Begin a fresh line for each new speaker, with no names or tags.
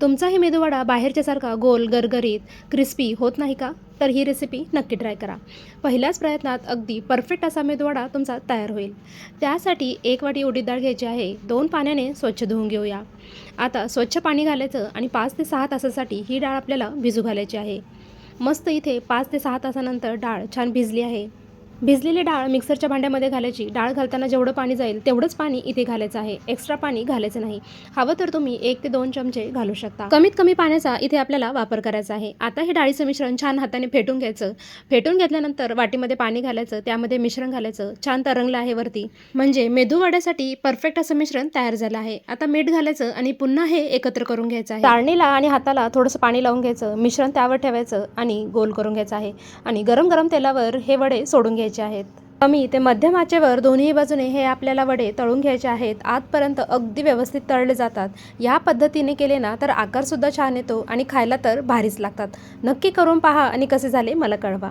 तुमचाही मेदूवडा बाहेरच्यासारखा गोल गरगरीत क्रिस्पी होत नाही का? तर ही रेसिपी नक्की ट्राय करा. पहिल्याच प्रयत्नात अगदी परफेक्ट असा मेदूवडा तुमचा तयार होईल. त्यासाठी एक वाटी उडीद डाळ घ्यायची आहे. दोन पाण्याने स्वच्छ धुवून घेऊया. आता स्वच्छ पाणी घालायचं आणि पाच ते सहा तासासाठी ही डाळ आपल्याला भिजू घालायची आहे. मस्त इथे पाच ते सहा तासानंतर डाळ छान भिजली आहे. भिजलेली डाळ मिक्सरच्या भांड्यामध्ये घालायची. डाळ घालताना जेवढं पाणी जाईल तेवढंच पाणी इथे घालायचं आहे. एक्स्ट्रा पाणी घालायचं नाही. हवं तर तुम्ही एक ते दोन चमचे घालू शकता. कमीत कमी पाण्याचा इथे आपल्याला वापर करायचा आहे. आता हे डाळीचं मिश्रण छान हाताने फेटून घ्यायचं. फेटून घेतल्यानंतर वाटीमध्ये पाणी घालायचं. त्यामध्ये मिश्रण घालायचं. छान तरंगलं आहे वरती. म्हणजे मेदूवड्यासाठी परफेक्ट असं मिश्रण तयार झालं आहे. आता मीठ घालायचं आणि पुन्हा हे एकत्र करून घ्यायचं आहे. चाळणीला आणि हाताला थोडंसं पाणी लावून घ्यायचं. मिश्रण त्यावर ठेवायचं आणि गोल करून घ्यायचं आहे. आणि गरम गरम तेलावर हे वडे सोडून घ्यायचे आहेत. कमी ते मध्यम आचेवर दोन्ही बाजूने हे आपल्याला वडे तळून घ्यायचे आहेत. आतपर्यंत अगदी व्यवस्थित तळले जातात. या पद्धतीने केले ना तर आकारसुद्धा छान येतो आणि खायला तर भारीच लागतात. नक्की करून पहा आणि कसे झाले मला कळवा.